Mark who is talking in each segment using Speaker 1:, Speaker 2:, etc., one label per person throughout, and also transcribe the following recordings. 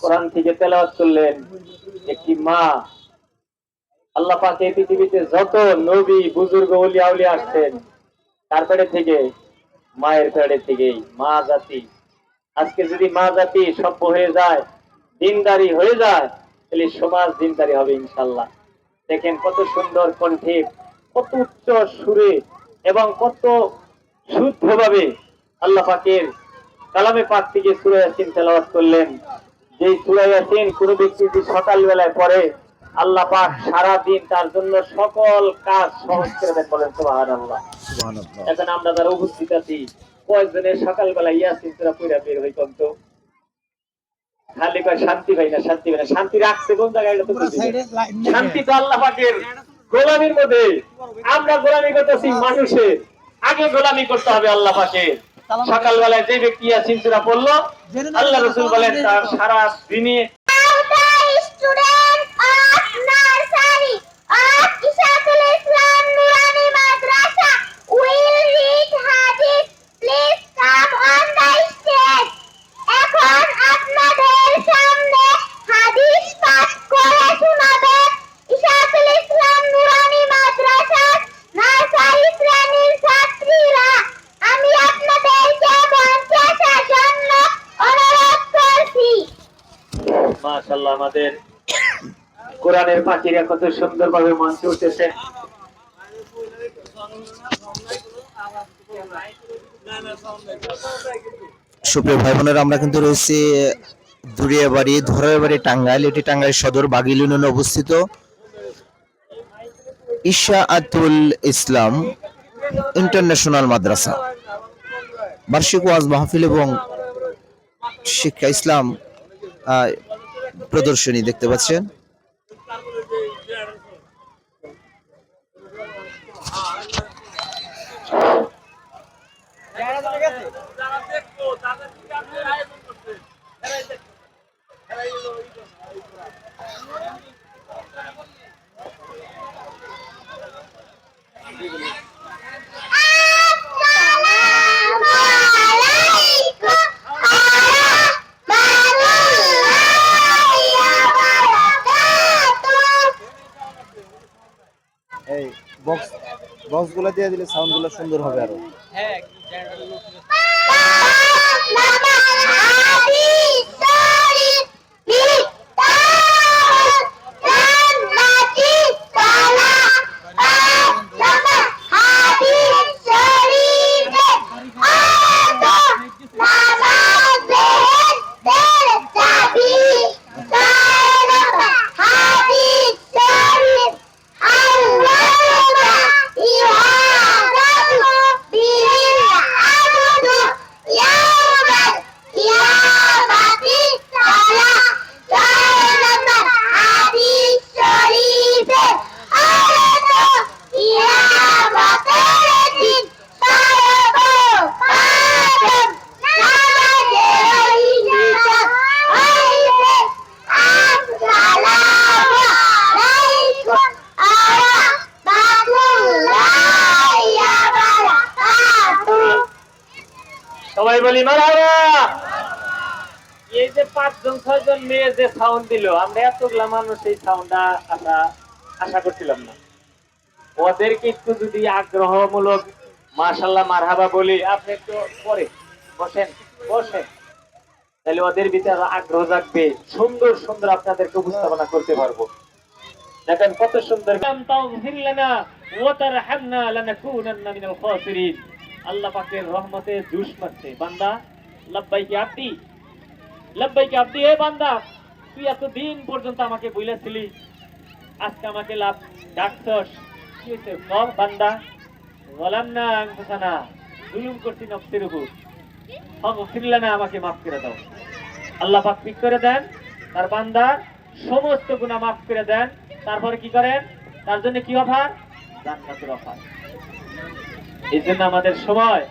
Speaker 1: কোরআন থেকে তেলাওয়াত করলেন একটি মা। আল্লাহ পাকে এই পৃথিবীতে যত নবী, বুজুর্গ ওলি আউলি আসছেন তারপরে থেকে, মায়ের পেড়ে থেকেই, মা জাতি। আজকে যদি মা জাতি সভ্য হয়ে যায়, দিনদারি হয়ে যায়, তাহলে সমাজ দিনদারি হবে ইনশাল্লাহ দেখেন কত সুন্দর কণ্ঠে, কত উচ্চ সুরে এবং কত শুদ্ধভাবে আল্লাহ পাকের কালামে পাক থেকে সুরে ইয়াসিন তেলাওয়াত করলেন। যেই সুরে ইয়াসিন কোনো ব্যক্তি যদি সকাল বেলায় পড়ে আল্লাহ পাক সারা দিন তার জন্য সকল কাজ সহজ করে দেন বলেন সুবহানাল্লাহ।
Speaker 2: সুবহানাল্লাহ।
Speaker 1: এখন আমরা যারা উপস্থিত আছি কয়েকজনের সকালবেলা ইয়াসিন সুরা পড়া বের হই কন্ত। খালি কয় শান্তি পাই না শান্তি পাই না। শান্তি রাখছে কোন জায়গায় এটা তো। শান্তি তো আল্লাহ পাকের গোলামির মধ্যে। আমরা গোলামি করতেছি মানুষের। আগে গোলামি করতে হবে আল্লাহ পাকের। সকালবেলায় যে ব্যক্তি ইয়াসিন সূরা পড়ল আল্লাহ রসুল বলেন তার সারা দিনে আমাদের কোরআনের পাখিরা কত সুন্দরভাবে মঞ্চে উঠেছে।
Speaker 2: সুপ্রিয় ভাই বোনেরা আমরা কিন্তু রয়েছি দুরিয়াবাড়ি, ধরাবাড়ি, টাঙ্গাইল। এটি টাঙ্গাইল সদর, বাগিল ইউনিয়নে অবস্থিত আতুল ইসলাম ইন্টারন্যাশনাল মাদ্রাসা। বার্ষিক ওয়াজ মাহফিল এবং শিক্ষা ইসলাম প্রদর্শনী দেখতে পাচ্ছেন।
Speaker 3: আসসালামু আলাইকুম ওয়া রাহমাতুল্লাহি ওয়া বারাকাতুহু
Speaker 2: এই বক্স বক্সগুলো দিয়ে দিলে সাউন্ডগুলো সুন্দর হবে আরও।
Speaker 3: হ্যাঁ
Speaker 1: সবাই বলি মারাবা। এই যে পাঁচজন ছয়জন মেয়ে যে সাউন্ড দিল আমরা এতগুলা মানুষ এই সাউন্ডটা আমরা আশা করছিলাম না। ওদেরকে একটু যদি আগ্রহমূলক মাশাল্লাহ মারহাবা বলি আপনি একটু পরে বসেন বসেন। তাহলে ওদের ভিতরে আগ্রহ জাগবে সুন্দর সুন্দর আপনাদেরকে উপস্থাপনা করতে পারব। দেখেন কত সুন্দর। আল্লাহ পাকের রহমতে জুস মারছে। বান্দা লাব্বাইকে আব্দি? লাব্বাইকে আব্দি? এ বান্দা, তুই এত দিন পর্যন্ত আমাকে বলেছিলি, আজকে আমাকে লাভ ডাকছস। কি হয়েছে? কর বান্দা। বললাম না আংসানা জুলুম করছি নফসের উপর। ফিরলে না, আমাকে মাফ করে দাও। আল্লাহ পাক ঠিক করে দেন। তার বান্দার সমস্ত গুনাহ মাফ করে দেন। তারপরে কি করেন? তার জন্য কি অফার? জান্নাতের অফার। এই জন্য আমাদের সময়,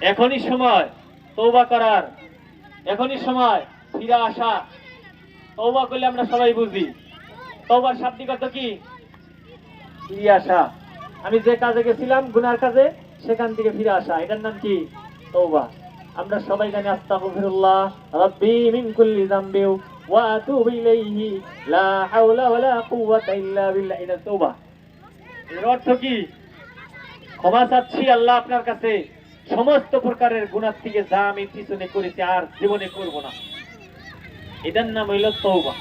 Speaker 1: এখনই সময় তৌবা করার, এখনই সময়, ফিরে আসা। তৌবা করলে আমরা সবাই বুঝি। তৌবার শাব্দিক অর্থ কি? ফিরে আসা। আমি যে কাজে গেছিলাম, গুনার কাজে, সেখান থেকে ফিরে আসা। এটার নাম কি? তৌবা আমরা সবাই জানি, আস্তাগফিরুল্লাহ, রাব্বি মিন কুল্লি যামবি ওয়া আতুবু ইলাইহি, লা হাওলা ওয়ালা কুওয়াতা ইল্লা বিল্লাহ। এটা তৌবা এর অর্থ কি? ক্ষমা চাচ্ছি আল্লাহ আপনার কাছে সমস্ত প্রকারের গুণার থেকে যা আমি পিছনে করেছি আর জীবনে করব না। এটার নাম হইল তৌবা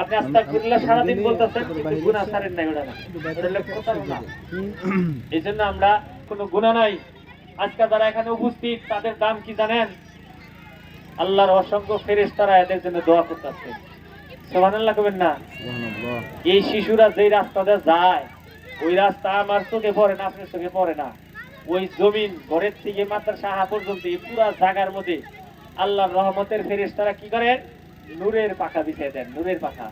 Speaker 1: আপনি আস্তাগফিরুল্লাহ সারাদিন বলতেছেন গুনাহ ছাড়েন নাই ওটা না। এই জন্য আমরা কোনো গুণা নাই। আজকে যারা এখানে উপস্থিত তাদের দাম কি জানেন? আল্লাহর অসংখ্য ফেরেস তারা এদের জন্য দোয়া করতেছে। সোহানাল্লাহ করবেন না? এই শিশুরা যেই রাস্তাতে যায় ওই রাস্তা আমার চোখে পড়ে না, আপনার চোখে পড়ে না। ওই জমিন ঘরের থেকে মাত্র সাহা পর্যন্ত, এই পুরা জায়গার মধ্যে আল্লাহর রহমতের ফেরেস তারা কি করেন? নূরের পাখা বিছিয়ে দেন, নূরের পাখা।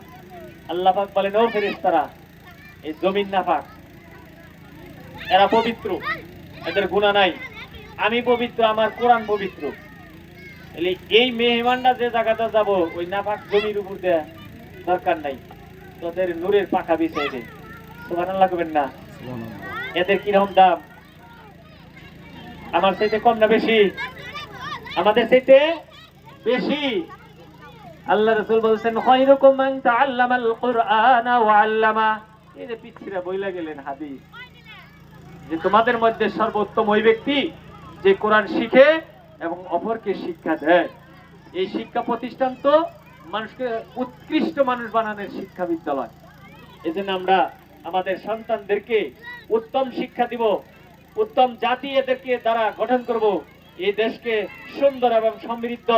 Speaker 1: আল্লাহ পাক বলেন, ও ফেরেস তারা এই জমিন না পাক। এরা পবিত্র, এদের গুণা নাই। আমি পবিত্র, আমার কোরআন পবিত্র। তাহলে এই মেহমানরা যে জায়গাটা যাব, ওই নাপাক জমির উপর দেয়া দরকার নাই। তোদের নূরের পাখা বিছিয়ে দে সুবহানাল্লাহ করবেন না। এদের কীরকম দাম? আমার চাইতে কম না বেশি? আমাদের চাইতে বেশি। আল্লাহ রাসূল বলছেন খায়রুকুম মান তাআল্লামাল কুরআনা ওয়া আল্লামা। এই যে পিছিরা বইলা গেলেন হাদিস। যে তোমাদের মধ্যে সর্বোত্তম ওই ব্যক্তি যে কোরআন শিখে এবং অপরকে শিক্ষা দেয়। এই শিক্ষা প্রতিষ্ঠান তো মানুষকে উৎকৃষ্ট মানুষ বানানোর শিক্ষা বিদ্যালয় এই জন্য আমরা আমাদের সন্তানদেরকে উত্তম শিক্ষা দিব, উত্তম জাতি এদেরকে দ্বারা গঠন করব। এই দেশকে সুন্দর এবং সমৃদ্ধ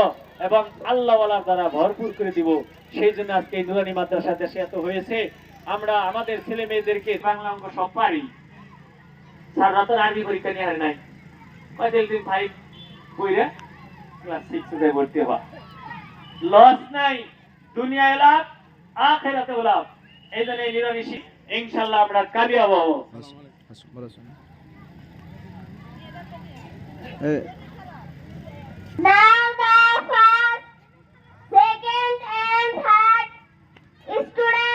Speaker 1: এবং আল্লাহওয়ালা দ্বারা ভরপুর করে দিব। সেই জন্য আজকে এই নুরানি মাদ্রাসা দেশে এত হয়েছে। আমরা আমাদের ছেলে মেয়েদেরকে বাংলা অঙ্ক সব পারি। স্যাররা পরীক্ষা নিয়ে আর নাই। দিন ফাইভ ক্লাস সিক্স ভর্তি হওয়া লস নাই। দুনিয়া লাভ আখেরাতে লাভ। এই জন্য এই ইনশাল্লাহ আমরা কামিয়াব হব
Speaker 2: Now
Speaker 3: the first, second and third students